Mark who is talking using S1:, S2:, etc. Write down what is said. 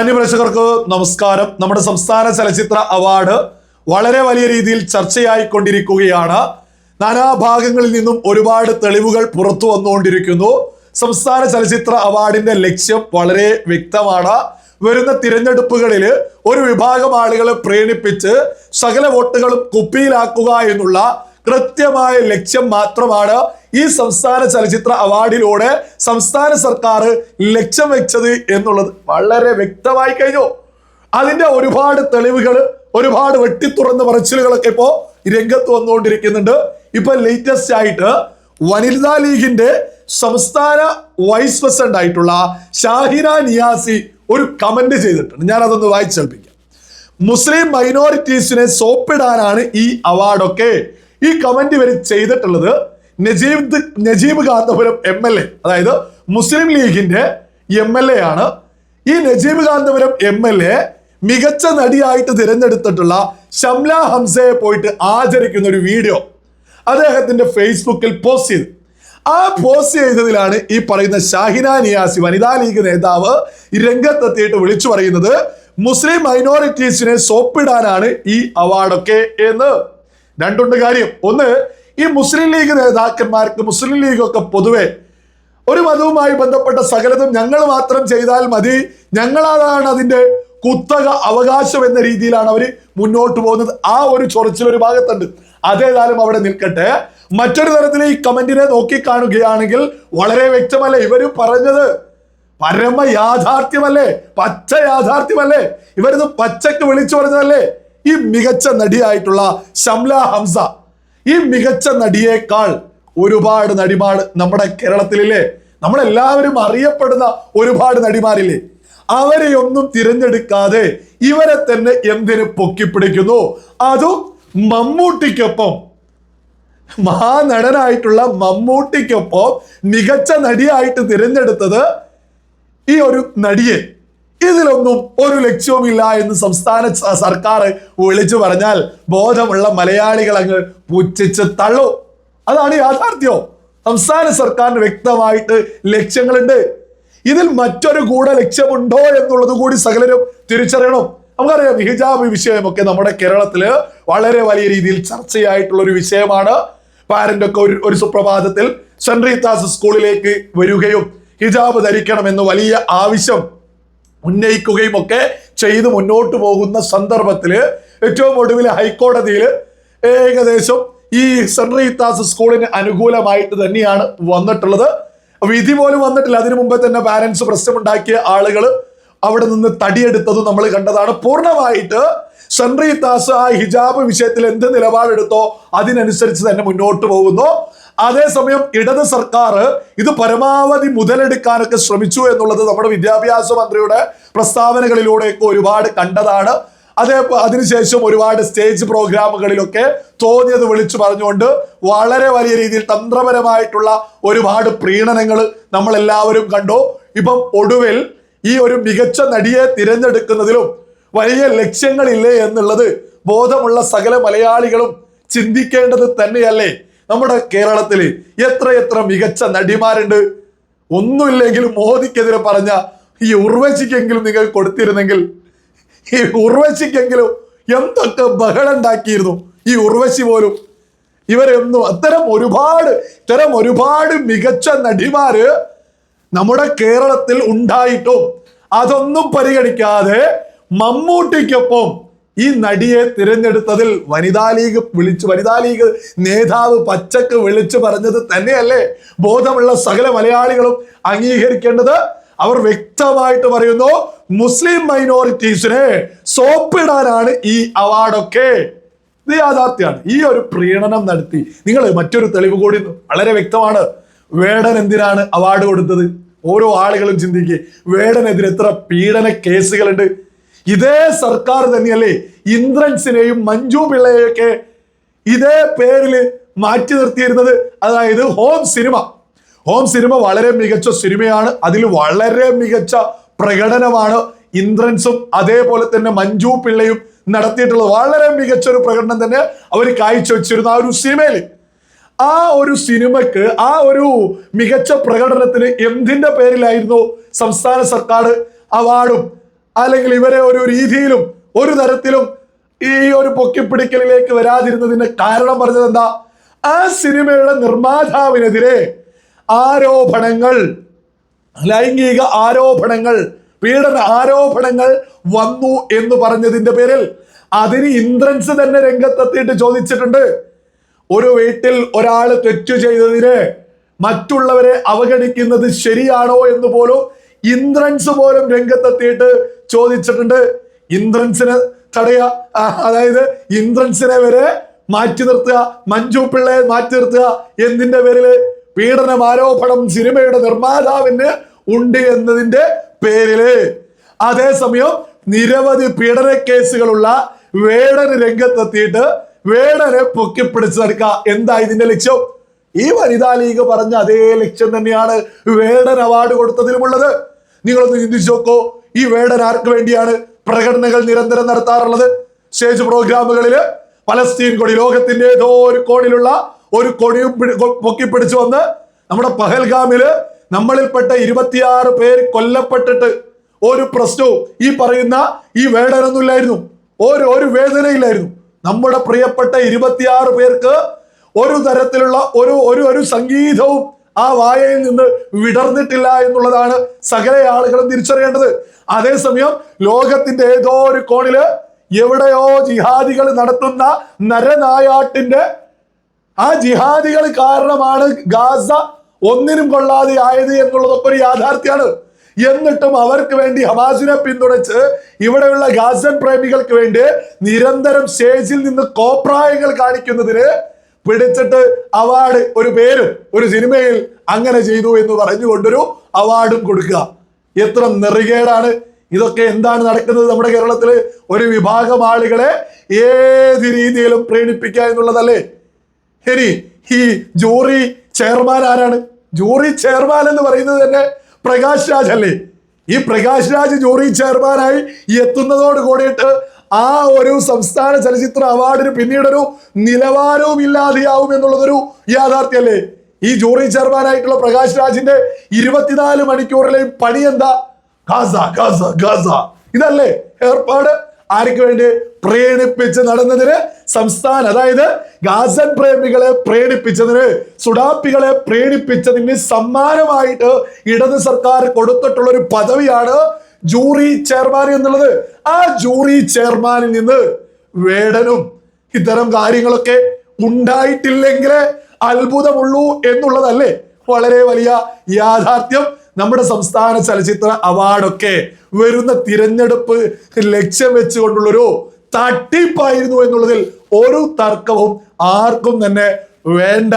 S1: അന്യപ്രേക്ഷകർക്ക് നമസ്കാരം. നമ്മുടെ സംസ്ഥാന ചലച്ചിത്ര അവാർഡ് വളരെ വലിയ രീതിയിൽ ചർച്ചയായി ചർച്ചയായിക്കൊണ്ടിരിക്കുകയാണ് നാനാഭാഗങ്ങളിൽ നിന്നും ഒരുപാട് തെളിവുകൾ പുറത്തു വന്നുകൊണ്ടിരിക്കുന്നു. സംസ്ഥാന ചലച്ചിത്ര അവാർഡിന്റെ ലക്ഷ്യം വളരെ വ്യക്തമാണ്. വരുന്ന തിരഞ്ഞെടുപ്പുകളിൽ ഒരു വിഭാഗം ആളുകളെ പ്രേരിപ്പിച്ച് സകല വോട്ടുകളും കുപ്പിയിലാക്കുക എന്നുള്ള കൃത്യമായ ലക്ഷ്യം മാത്രമാണ് ഈ സംസ്ഥാന ചലച്ചിത്ര അവാർഡിലൂടെ സംസ്ഥാന സർക്കാർ ലക്ഷ്യം വെച്ചത് എന്നുള്ളത് വളരെ വ്യക്തമായി കഴിഞ്ഞു. അതിന്റെ ഒരുപാട് തെളിവുകൾ ഒരുപാട് വെട്ടിത്തുറന്ന പറച്ചിലുകളൊക്കെ ഇപ്പോ രംഗത്ത് വന്നുകൊണ്ടിരിക്കുന്നുണ്ട്. ഇപ്പൊ ലേറ്റസ്റ്റ് ആയിട്ട് വനിതാ ലീഗിന്റെ സംസ്ഥാന വൈസ് പ്രസിഡന്റ് ആയിട്ടുള്ള ഷാഹിന നിയാസി ഒരു കമന്റ് ചെയ്തിട്ടുണ്ട്. ഞാൻ അതൊന്ന് വായിച്ചേൽപ്പിക്കാം മുസ്ലിം മൈനോറിറ്റീസിനെ സോപ്പിടാനാണ് ഈ അവാർഡൊക്കെ ഈ കമന്റ് ഇവർ ചെയ്തിട്ടുള്ളത് Najeeb Najeeb Kanthapuram M L A അതായത് മുസ്ലിം ലീഗിന്റെ എം എൽ എ ആണ്. ഈ Najeeb Kanthapuram M L A മികച്ച നടിയായിട്ട് തിരഞ്ഞെടുത്തിട്ടുള്ള ഷംല ഹംസയെ പോയിട്ട് ആചരിക്കുന്ന ഒരു വീഡിയോ അദ്ദേഹത്തിന്റെ ഫേസ്ബുക്കിൽ പോസ്റ്റ് ചെയ്തു. ആ പോസ്റ്റ് ചെയ്തതിലാണ് ഈ പറയുന്ന ഷാഹിന നിയാസി വനിതാ ലീഗ് നേതാവ് രംഗത്തെത്തിയിട്ട് വിളിച്ചു പറയുന്നത് മുസ്ലിം മൈനോറിറ്റീസിനെ സോപ്പിടാനാണ് ഈ അവാർഡൊക്കെ എന്ന്. രണ്ടുണ്ട് കാര്യം. ഒന്ന് ഈ മുസ്ലിം ലീഗ് നേതാക്കന്മാർക്ക് മുസ്ലിം ലീഗൊക്കെ പൊതുവെ ഒരു മതവുമായി ബന്ധപ്പെട്ട സകലതും ഞങ്ങൾ മാത്രം ചെയ്താൽ മതി. ഞങ്ങളാണ് അതിന്റെ കുത്തക അവകാശം എന്ന രീതിയിലാണ് അവർ മുന്നോട്ട് പോകുന്നത്. ആ ഒരു ചൊറച്ചിൽ ഒരു ഭാഗത്തുണ്ട്. അതേതായാലും അവിടെ നിൽക്കട്ടെ. മറ്റൊരു തരത്തിൽ ഈ കമന്റിനെ നോക്കിക്കാണുകയാണെങ്കിൽ വളരെ വ്യക്തമല്ലേ? ഇവർ പറഞ്ഞത് പരമ യാഥാർത്ഥ്യമല്ലേ? പച്ച യാഥാർത്ഥ്യമല്ലേ? ഇവരിത് പച്ചക്ക് വിളിച്ചു പറഞ്ഞതല്ലേ? ഈ മികച്ച നടിയായിട്ടുള്ള ഷംല ഹംസ. ഈ മികച്ച നടിയേക്കാൾ ഒരുപാട് നടിമാർ നമ്മുടെ കേരളത്തിലില്ലേ? നമ്മളെല്ലാവരും അറിയപ്പെടുന്ന ഒരുപാട് നടിമാരില്ലേ? അവരെ ഒന്നും തിരഞ്ഞെടുക്കാതെ ഇവരെ തന്നെ എന്തിനു പൊക്കിപ്പിടിക്കുന്നു? അതും മമ്മൂട്ടിക്കൊപ്പം. മഹാനടനായിട്ടുള്ള മമ്മൂട്ടിക്കൊപ്പം മികച്ച നടിയായിട്ട് തിരഞ്ഞെടുത്തത് ഈ ഒരു നടിയെ. ഇതിലൊന്നും ഒരു ലക്ഷ്യവുമില്ല എന്ന് സംസ്ഥാന സർക്കാർ വിളിച്ചു പറഞ്ഞാൽ ബോധമുള്ള മലയാളികൾ അങ്ങ് പുച്ഛിച്ച് തള്ളു. അതാണ് യാഥാർത്ഥ്യം. സംസ്ഥാന സർക്കാരിന് വ്യക്തമായിട്ട് ലക്ഷ്യങ്ങളുണ്ട്. ഇതിൽ മറ്റൊരു കൂടെ ലക്ഷ്യമുണ്ടോ എന്നുള്ളത് കൂടി സകലരും തിരിച്ചറിയണം. നമുക്കറിയാം ഹിജാബ് വിഷയമൊക്കെ നമ്മുടെ കേരളത്തിൽ വളരെ വലിയ രീതിയിൽ ചർച്ചയായിട്ടുള്ള ഒരു വിഷയമാണ്. പാരന്റൊക്കെ ഒരു ഒരു സുപ്രഭാതത്തിൽ സെന്റ് സ്കൂളിലേക്ക് വരികയും ഹിജാബ് ധരിക്കണം ധരിക്കണമെന്ന് വലിയ ആവശ്യം ഉന്നയിക്കുകയും ഒക്കെ ചെയ്ത് മുന്നോട്ട് പോകുന്ന സന്ദർഭത്തിൽ ഏറ്റവും ഒടുവിൽ ഹൈക്കോടതിയിൽ ഏകദേശം ഈ സെൻട്രൽ ഇത്താസ് സ്കൂളിന് അനുകൂലമായിട്ട് തന്നെയാണ് വന്നിട്ടുള്ളത്. വിധി പോലും വന്നിട്ടില്ല. അതിനു മുമ്പേ തന്നെ പാരന്റ്സ് പ്രശ്നമുണ്ടാക്കിയ ആളുകൾ അവിടെ നിന്ന് തടിയെടുത്തത് നമ്മൾ കണ്ടതാണ്. പൂർണമായിട്ട് സെൻട്രി ഇത്താസ് ആ ഹിജാബ് വിഷയത്തിൽ എന്ത് നിലപാടെടുത്തോ അതിനനുസരിച്ച് തന്നെ മുന്നോട്ട് പോകുന്നു. അതേസമയം ഇടത് സർക്കാർ ഇത് പരമാവധി മുതലെടുക്കാനൊക്കെ ശ്രമിച്ചു എന്നുള്ളത് നമ്മുടെ വിദ്യാഭ്യാസ മന്ത്രിയുടെ പ്രസ്താവനകളിലൂടെയൊക്കെ ഒരുപാട് കണ്ടതാണ്. അതേ അതിനുശേഷം ഒരുപാട് സ്റ്റേജ് പ്രോഗ്രാമുകളിലൊക്കെ തോന്നിയത് വിളിച്ചു പറഞ്ഞുകൊണ്ട് വളരെ വലിയ രീതിയിൽ തന്ത്രപരമായിട്ടുള്ള ഒരുപാട് പ്രീണനങ്ങൾ നമ്മളെല്ലാവരും കണ്ടു. ഇപ്പം ഒടുവിൽ ഈ ഒരു മികച്ച നടിയെ തിരഞ്ഞെടുക്കുന്നതിലും വലിയ ലക്ഷ്യങ്ങളില്ലേ എന്നുള്ളത് ബോധമുള്ള സകല മലയാളികളും ചിന്തിക്കേണ്ടത് തന്നെയല്ലേ? നമ്മുടെ കേരളത്തിൽ എത്ര എത്ര മികച്ച നടിമാരുണ്ട്. ഒന്നുമില്ലെങ്കിലും മോദിക്കെതിരെ പറഞ്ഞ ഈ ഉർവശിക്കെങ്കിലും നിങ്ങൾ കൊടുത്തിരുന്നെങ്കിൽ ഈ ഉർവശിക്കെങ്കിലും എന്തൊക്കെ ബഹളം ഉണ്ടാക്കിയിരുന്നു ഈ ഉർവശി പോലും. ഇവരൊന്നും അത്തരം ഒരുപാട് ഇത്തരം ഒരുപാട് മികച്ച നടിമാര് നമ്മുടെ കേരളത്തിൽ ഉണ്ടായിട്ടും അതൊന്നും പരിഗണിക്കാതെ മമ്മൂട്ടിക്കൊപ്പം ഈ നടിയെ തിരഞ്ഞെടുത്തതിൽ വനിതാ ലീഗ് വിളിച്ചു വനിതാ ലീഗ് നേതാവ് പച്ചക്ക് വിളിച്ചു പറഞ്ഞത് തന്നെയല്ലേ? ബോധമുള്ള സകല മലയാളികളും അംഗീകരിക്കേണ്ടത് അവർ വ്യക്തമായിട്ട് പറയുന്നു മുസ്ലിം മൈനോറിറ്റീസിനെ സോപ്പിടാനാണ് ഈ അവാർഡൊക്കെ. ഇത് യാഥാർത്ഥ്യമാണ്. ഈ ഒരു പ്രീണനം നടത്തി. നിങ്ങൾ മറ്റൊരു തെളിവ് കൂടി വളരെ വ്യക്തമാണ്. വേടൻ എന്തിനാണ് അവാർഡ് കൊടുത്തത്? ഓരോ ആളുകളും ചിന്തിക്കുക വേടനെതിരെ എത്ര പീഡന കേസുകളുണ്ട്? ഇതേ സർക്കാർ തന്നെയല്ലേ ഇന്ദ്രൻസിനെയും മഞ്ജു പിള്ളയെയൊക്കെ ഇതേ പേരിൽ മാറ്റി നിർത്തിയിരുന്നത് അതായത് ഹോം സിനിമ. ഹോം സിനിമ വളരെ മികച്ച സിനിമയാണ്. അതിൽ വളരെ മികച്ച പ്രകടനമാണ് ഇന്ദ്രൻസും അതേപോലെ തന്നെ മഞ്ജു പിള്ളയും നടത്തിയിട്ടുള്ളത് വളരെ മികച്ച ഒരു പ്രകടനം തന്നെ അവർ കാഴ്ചവെച്ചിരുന്നു ആ ഒരു സിനിമയിൽ. ആ ഒരു സിനിമക്ക് ആ ഒരു മികച്ച പ്രകടനത്തിന് എന്തിന്റെ പേരിലായിരുന്നു സംസ്ഥാന സർക്കാർ അവാർഡും അല്ലെങ്കിൽ ഇവരെ ഒരു രീതിയിലും ഒരു തരത്തിലും ഈ ഒരു പൊക്കിപ്പിടിക്കലിലേക്ക് വരാതിരുന്നതിന്റെ കാരണം പറഞ്ഞത് എന്താ? ആ സിനിമയുടെ നിർമ്മാതാവിനെതിരെ ആരോപണങ്ങൾ ലൈംഗിക ആരോപണങ്ങൾ പീഡന ആരോപണങ്ങൾ വന്നു എന്ന് പറഞ്ഞതിന്റെ പേരിൽ അതിന് ഇന്ദ്രൻസ് തന്നെ രംഗത്തെത്തിയിട്ട് ചോദിച്ചിട്ടുണ്ട്. ഒരു വീട്ടിൽ ഒരാൾ തെറ്റു ചെയ്തതിന് മറ്റുള്ളവരെ അവഗണിക്കുന്നത് ശരിയാണോ എന്ന് പോലും ഇന്ദ്രൻസ് പോലും രംഗത്തെത്തിയിട്ട് ചോദിച്ചിട്ടുണ്ട്. ഇന്ദ്രൻസിന് തടയ അതായത് ഇന്ദ്രൻസിനെ വരെ മാറ്റി നിർത്തുക. മഞ്ജു പിള്ളയെ മാറ്റി നിർത്തുക. എന്തിന്റെ പേരിൽ? പീഡനം ആരോപണം സിനിമയുടെ നിർമ്മാതാവിന് ഉണ്ട് എന്നതിന്റെ പേരിൽ. അതേസമയം നിരവധി പീഡന കേസുകളുള്ള വേടന് രംഗത്തെത്തിയിട്ട് വേടനെ പൊക്കിപ്പിടിച്ചു നടക്കുക. എന്താ ഇതിന്റെ ലക്ഷ്യം? ഈ വനിതാ ലീഗ് പറഞ്ഞ അതേ ലക്ഷ്യം തന്നെയാണ് വേടൻ അവാർഡ് കൊടുത്തതിലുമുള്ളത്. നിങ്ങളൊന്ന് ചിന്തിച്ചു നോക്കോ. ഈ വേടൻ ആർക്ക് വേണ്ടിയാണ്? പ്രകടനങ്ങൾ നിരന്തരം നടത്താറുള്ളത് സ്റ്റേജ് പ്രോഗ്രാമുകളിൽ പലസ്തീൻ കൊടി ലോകത്തിന്റെ ഏതോ ഒരു കോണിലുള്ള ഒരു കൊടിയും പിടി- പൊക്കിപ്പിടിച്ചു വന്ന് നമ്മുടെ പഹൽഗാമിൽ നമ്മളിൽപ്പെട്ട ഇരുപത്തിയാറ് പേര് കൊല്ലപ്പെട്ടിട്ട് ഒരു പ്രശ്നവും ഈ പറയുന്ന ഈ വേടനൊന്നുമില്ലായിരുന്നു ഒരു ഒരു വേദനയില്ലായിരുന്നു. നമ്മുടെ പ്രിയപ്പെട്ട ഇരുപത്തിയാറ് പേർക്ക് ഒരു തരത്തിലുള്ള ഒരു ഒരു ഒരു സംഗീതവും ആ വായയിൽ നിന്ന് വിടർന്നിട്ടില്ല എന്നുള്ളതാണ് സകല ആളുകളും തിരിച്ചറിയേണ്ടത്. അതേസമയം ലോകത്തിന്റെ ഏതോ ഒരു കോണിൽ എവിടെയോ ജിഹാദികൾ നടത്തുന്ന നരനായാട്ടിന്റെ ആ ജിഹാദികൾ കാരണമാണ് ഗാസ ഒന്നിനും കൊള്ളാതെ ആയത് എന്നുള്ളതൊക്കെ ഒരു യാഥാർത്ഥ്യമാണ് എന്നിട്ടും അവർക്ക് വേണ്ടി ഹമാസിനെ പിന്തുണച്ച് ഇവിടെയുള്ള ഗാസൻ പ്രേമികൾക്ക് വേണ്ടി നിരന്തരം സ്റ്റേജിൽ നിന്ന് കോപ്രായങ്ങൾ കാണിക്കുന്നതിന് പിടിച്ചിട്ട് അവാർഡ് ഒരു പേര് ഒരു സിനിമയിൽ അങ്ങനെ ചെയ്തു എന്ന് പറഞ്ഞുകൊണ്ടൊരു അവാർഡും കൊടുക്കുക. എത്ര നെറികേടാണ്. ഇതൊക്കെ എന്താണ് നടക്കുന്നത് നമ്മുടെ കേരളത്തിൽ? ഒരു വിഭാഗം ആളുകളെ ഏത് രീതിയിലും പ്രേരിപ്പിക്കുക എന്നുള്ളതല്ലേ? ഇനി ഈ ജൂറി ചെയർമാൻ ആരാണ്? ജൂറി ചെയർമാൻ എന്ന് പറയുന്നത് തന്നെ പ്രകാശ് രാജ് അല്ലേ ഈ പ്രകാശ് രാജ് ജൂറി ചെയർമാനായി എത്തുന്നതോട് കൂടിയിട്ട് ആ ഒരു സംസ്ഥാന ചലച്ചിത്ര അവാർഡിന് പിന്നീടൊരു നിലവാരവും ഇല്ലാതെയാവും എന്നുള്ളതൊരു യാഥാർത്ഥ്യല്ലേ ഈ ജൂറി ചെയർമാനായിട്ടുള്ള പ്രകാശ് രാജിന്റെ ഇരുപത്തിനാല് മണിക്കൂറിലെയും പണി എന്താ? Gaza Gaza Gaza. ഇതല്ലേ? ഏർപ്പാട് ആർക്ക് വേണ്ടി? പ്രേണിപ്പിച്ച് നടന്നതിന് സംസ്ഥാന അതായത് ഗാസൻ പ്രേമികളെ പ്രേണിപ്പിച്ചതിന് സുഡാപ്പികളെ പ്രേണിപ്പിച്ചതിന് സമ്മാനമായിട്ട് ഇടത് സർക്കാർ കൊടുത്തിട്ടുള്ള ഒരു പദവിയാണ് ജൂറി ചെയർമാൻ എന്നുള്ളത്. ആ ജൂറി ചെയർമാനിൽ നിന്ന് വേടനും ഇത്തരം കാര്യങ്ങളൊക്കെ ഉണ്ടായിട്ടില്ലെങ്കിലേ അത്ഭുതമുള്ളൂ എന്നുള്ളതല്ലേ? വളരെ വലിയ യാഥാർത്ഥ്യം നമ്മുടെ സംസ്ഥാന ചലച്ചിത്ര അവാർഡൊക്കെ വരുന്ന തിരഞ്ഞെടുപ്പ് ലക്ഷ്യം വെച്ചുകൊണ്ടുള്ളൊരു തട്ടിപ്പായിരുന്നു എന്നുള്ളതിൽ ഒരു തർക്കവും ആർക്കും തന്നെ വേണ്ട.